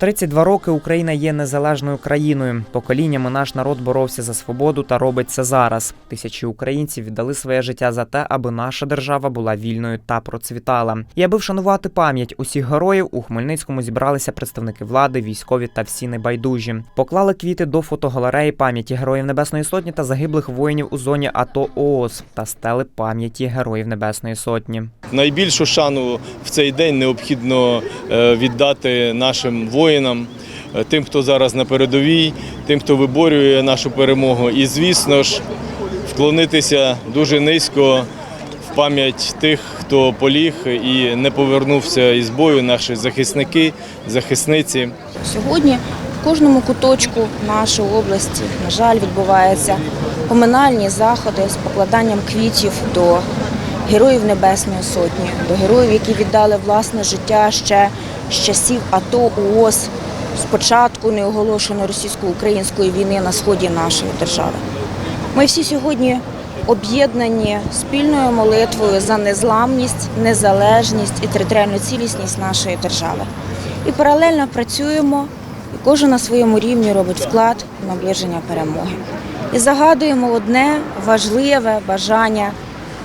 32 роки Україна є незалежною країною. Поколіннями наш народ боровся за свободу та робить це зараз. Тисячі українців віддали своє життя за те, аби наша держава була вільною та процвітала. І аби вшанувати пам'ять усіх героїв, у Хмельницькому зібралися представники влади, військові та всі небайдужі. Поклали квіти до фотогалереї пам'яті героїв Небесної Сотні та загиблих воїнів у зоні АТО ООС та стели пам'яті героїв Небесної Сотні. Найбільшу шану в цей день необхідно е, віддати нашим воїнам, е, тим, хто зараз на передовій, тим, хто виборює нашу перемогу. І, звісно ж, вклонитися дуже низько в пам'ять тих, хто поліг і не повернувся із бою, наші захисники, захисниці. Сьогодні в кожному куточку нашої області, на жаль, відбуваються поминальні заходи з покладанням квітів до героїв Небесної Сотні, до героїв, які віддали власне життя ще з часів АТО УОС, з початку неоголошеної російсько-української війни на сході нашої держави. Ми всі сьогодні об'єднані спільною молитвою за незламність, незалежність і територіальну цілісність нашої держави. І паралельно працюємо, і кожен на своєму рівні робить вклад в наближення перемоги. І загадуємо одне важливе бажання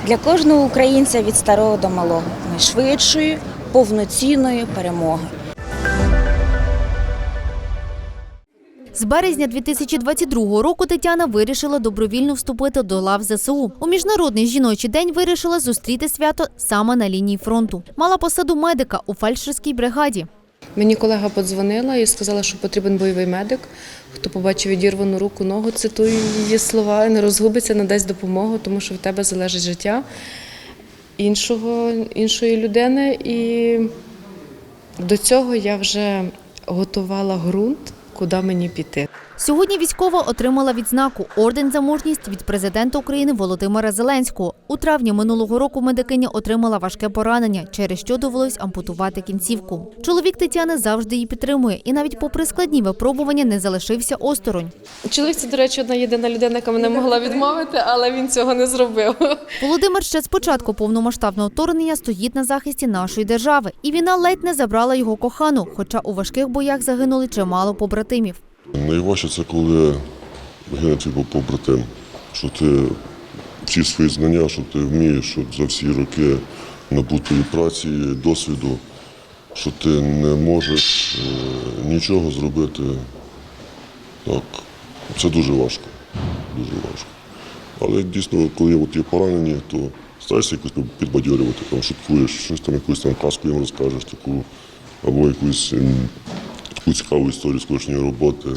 для кожного українця від старого до малого найшвидшої повноцінної перемоги. З березня 2022 року Тетяна вирішила добровільно вступити до лав ЗСУ. У міжнародний жіночий день вирішила зустріти свято саме на лінії фронту. Мала посаду медика у фельдшерській бригаді. Мені колега подзвонила і сказала, що потрібен бойовий медик. Хто побачив відірвану руку, ногу, цитую її слова, не розгубиться, надасть допомогу, тому що в тебе залежить життя іншого, іншої людини. І до цього я вже готувала ґрунт, куди мені піти. Сьогодні військова отримала відзнаку орден за мужність від президента України Володимира Зеленського. У травні минулого року медикиня отримала важке поранення, через що довелось ампутувати кінцівку. Чоловік Тетяни завжди її підтримує і навіть попри складні випробування не залишився осторонь. Чоловік це, до речі, одна єдина людина, яка мене могла відмовити, але він цього не зробив. Володимир ще з початку повномасштабного вторгнення стоїть на захисті нашої держави, і війна ледь не забрала його кохану, хоча у важких боях загинули чимало побратимів. Найважче це коли гине твій побратим, що ти всі свої знання, що ти вмієш, що за всі роки набутої праці, досвіду, що ти не можеш е, нічого зробити. Так, це дуже важко. Дуже важко. Але дійсно, коли от є поранені, то стараєшся якось підбадьорювати, там шуткуєш, щось там якусь там казку їм розкажеш, таку, або якусь таку цікаву історію з кожної роботи.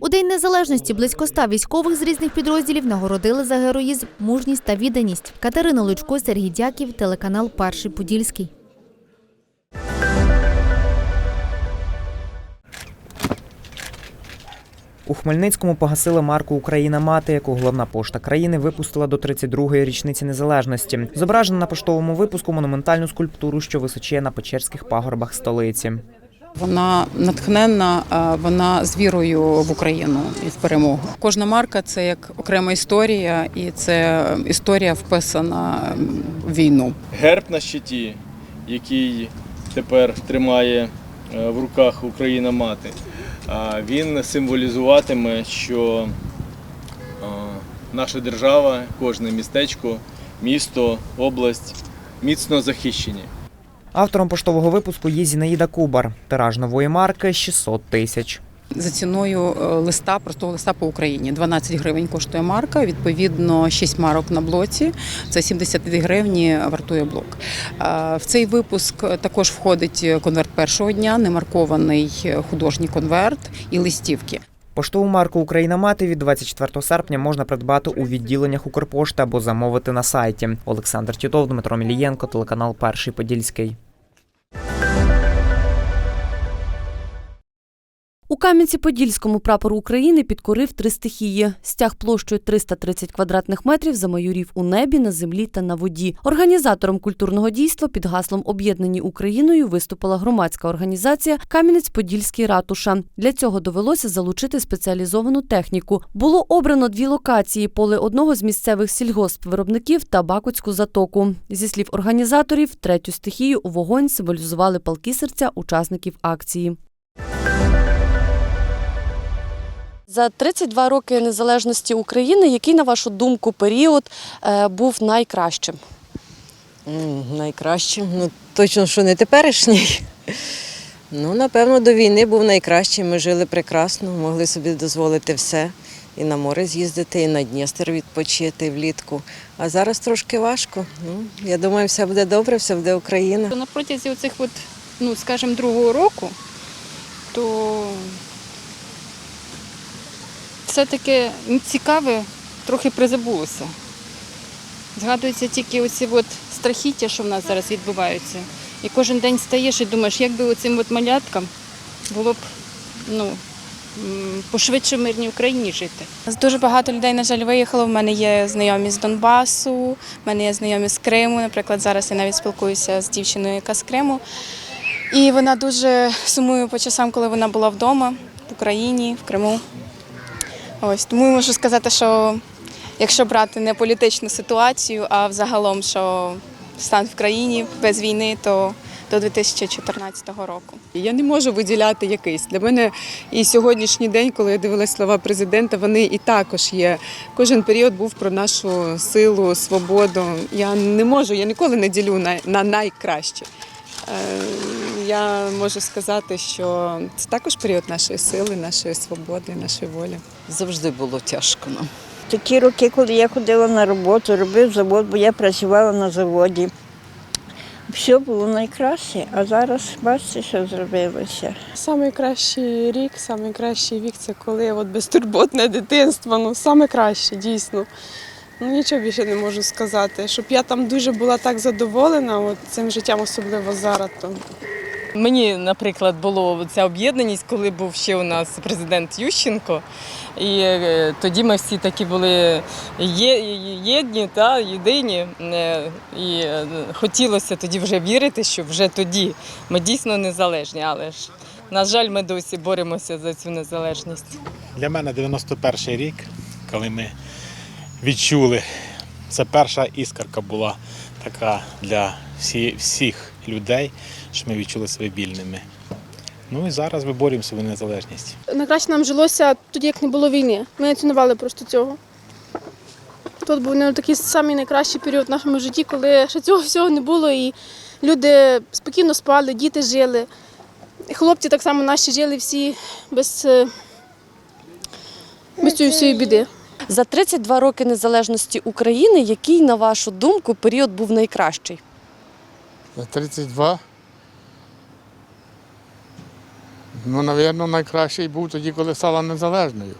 У День Незалежності близько ста військових з різних підрозділів нагородили за героїзм, мужність та відданість. Катерина Лучко, Сергій Дяків, телеканал Перший Подільський. У Хмельницькому погасили марку Україна мати, яку головна пошта країни випустила до 32-ї річниці незалежності. Зображено на поштовому випуску монументальну скульптуру, що височіє на Печерських пагорбах столиці. Вона натхненна, вона з вірою в Україну і в перемогу. Кожна марка це як окрема історія, і це історія вписана в війну. Герб на щиті, який тепер тримає е, в руках Україна мати, він символізуватиме, що наша держава, кожне містечко, місто, область міцно захищені. Автором поштового випуску є Зінаїда Кубар. Тираж нової марки 600 тисяч. За ціною е, листа, простого листа по Україні. 12 гривень коштує марка, відповідно 6 марок на блоці. Це 72 гривні вартує блок. Е, В цей випуск також входить конверт першого дня, немаркований художній конверт і листівки. Поштову марку Україна мати від 24 серпня можна придбати у відділеннях Укрпошти або замовити на сайті. Олександр Тітов, Дмитро Мілієнко, телеканал Перший Подільський. У Кам'янці-Подільському прапор України підкорив три стихії. Стяг площею 330 квадратних метрів замайорів у небі, на землі та на воді. Організатором культурного дійства під гаслом Об'єднані Україною виступила громадська організація Кам'янець-Подільський ратуша. Для цього довелося залучити спеціалізовану техніку. Було обрано дві локації: поле одного з місцевих сільгоспвиробників та Бакутську затоку. Зі слів організаторів, третю стихію у вогонь символізували палки серця учасників акції. За 32 роки незалежності України, який, на вашу думку, період е, був найкращим? Найкращим. Ну, точно, що не теперішній. Ну, напевно, до війни був найкращим. Ми жили прекрасно, могли собі дозволити все. І на море з'їздити, і на Дністер відпочити влітку. А зараз трошки важко. Ну, я думаю, все буде добре, все буде Україна. На протязі оцих, от, ну, скажімо, другого року, то все-таки цікаве трохи призабулося. Згадуються тільки оці от страхіття, що в нас зараз відбуваються. І кожен день стаєш і думаєш, як би оцим от маляткам було б ну, пошвидше в мирній Україні жити. Дуже багато людей, на жаль, виїхало. В мене є знайомі з Донбасу, в мене є знайомі з Криму. Наприклад, зараз я навіть спілкуюся з дівчиною, яка з Криму. І вона дуже сумує по часам, коли вона була вдома, в Україні, в Криму. Ось тому можу сказати, що якщо брати не політичну ситуацію, а взагалом, що стан в країні без війни, то до 2014 року. Я не можу виділяти якийсь. Для мене і сьогоднішній день, коли я дивилась слова президента, вони і також є. Кожен період був про нашу силу, свободу. Я не можу, я ніколи не ділю на, на найкраще. Е, Я можу сказати, що це також період нашої сили, нашої свободи, нашої волі. Завжди було тяжко нам. Такі роки, коли я ходила на роботу, робив завод, бо я працювала на заводі. Все було найкраще, а зараз бачите, що зробилося. Найкращий рік, найкращий вік це коли от безтурботне дитинство. Ну, саме краще, дійсно. Ну, нічого більше не можу сказати. Щоб я там дуже була так задоволена от, цим життям, особливо зараз. То Мені, наприклад, було ця об'єднаність, коли був ще у нас президент Ющенко. І е, тоді ми всі такі були єдні та єдині. Е, І е, хотілося тоді вже вірити, що вже тоді ми дійсно незалежні. Але ж, на жаль, ми досі боремося за цю незалежність. Для мене 91 рік, коли ми відчули, це перша іскорка була така для всі, всіх людей, що ми відчули себе вільними. Ну і зараз ми боремося за незалежність. Найкраще нам жилося тоді, як не було війни. Ми не цінували просто цього. Тут був ну, такий самий найкращий період в нашому житті, коли ще цього всього не було, і люди спокійно спали, діти жили. Хлопці так само наші жили всі без, е, без цієї всієї біди. За 32 роки незалежності України, який, на вашу думку, період був найкращий? За 32. Ну, напевно, найкращий був тоді, коли стала незалежною.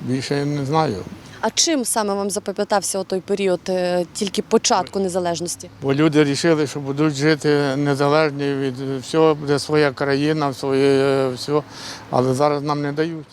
Більше я не знаю. А чим саме вам запам'ятався той період е, тільки початку незалежності? Бо люди вирішили, що будуть жити незалежні від всього, буде своя країна, своє е, все, але зараз нам не дають.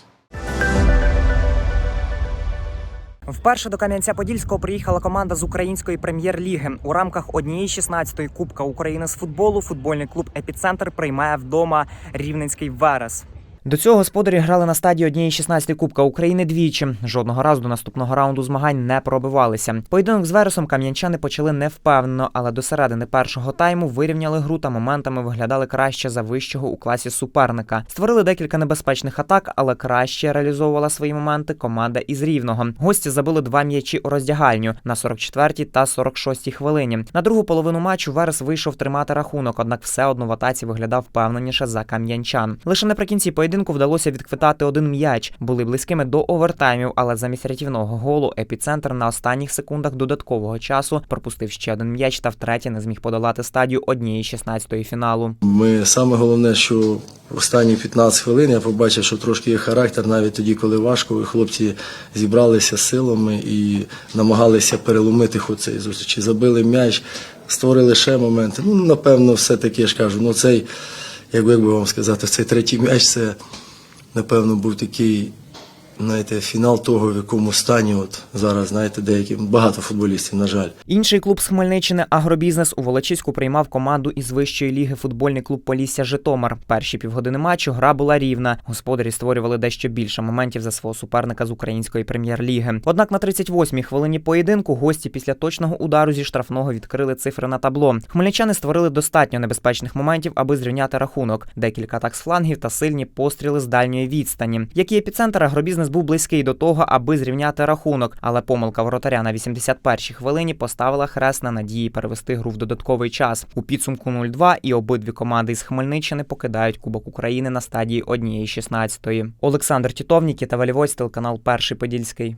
Вперше до Кам'янця-Подільського приїхала команда з української прем'єр-ліги. У рамках однієї 16-ї Кубка України з футболу футбольний клуб Епіцентр приймає вдома Рівненський Верес. До цього господарі грали на стадії однієї 16 Кубка України двічі. Жодного разу до наступного раунду змагань не пробивалися. Поєдинок з Вересом кам'янчани почали невпевнено, але до середини першого тайму вирівняли гру та моментами виглядали краще за вищого у класі суперника. Створили декілька небезпечних атак, але краще реалізовувала свої моменти команда із рівного. Гості забили два м'ячі у роздягальню на 44-й та 46-й хвилині. На другу половину матчу Верес вийшов тримати рахунок, однак все одно в атаці виглядав впевненіше за кам'янчан. Лише наприкінці поєдинку вдалося відквитати один м'яч. Були близькими до овертаймів, але замість рятівного голу епіцентр на останніх секундах додаткового часу пропустив ще один м'яч та втретє не зміг подолати стадію однієї 16-ї фіналу. Ми саме головне, що останні 15 хвилин я побачив, що трошки є характер, навіть тоді, коли важко, і хлопці зібралися силами і намагалися переломити ход цієї зустрічі. Забили м'яч, створили ще моменти. Ну, напевно, все-таки я ж кажу, ну цей, як би вам сказати, цей третій м'яч, це, напевно, був такий знаєте, фінал того, в якому стані от зараз, знаєте, деякі багато футболістів, на жаль. Інший клуб з Хмельниччини Агробізнес у Волочиську приймав команду із вищої ліги футбольний клуб Полісся Житомир. Перші півгодини матчу гра була рівна. Господарі створювали дещо більше моментів за свого суперника з української прем'єр-ліги. Однак на 38-й хвилині поєдинку гості після точного удару зі штрафного відкрили цифри на табло. Хмельничани створили достатньо небезпечних моментів, аби зрівняти рахунок. Декілька атак з флангів та сильні постріли з дальньої відстані. Як і епіцентр, агробізнес був близький до того, аби зрівняти рахунок, але помилка воротаря на 81-й хвилині поставила хрест на надії перевести гру в додатковий час. У підсумку 0-2 і обидві команди із Хмельниччини покидають Кубок України на стадії 1-16. Олександр Тітовнікі та Валівось, телеканал Перший Подільський.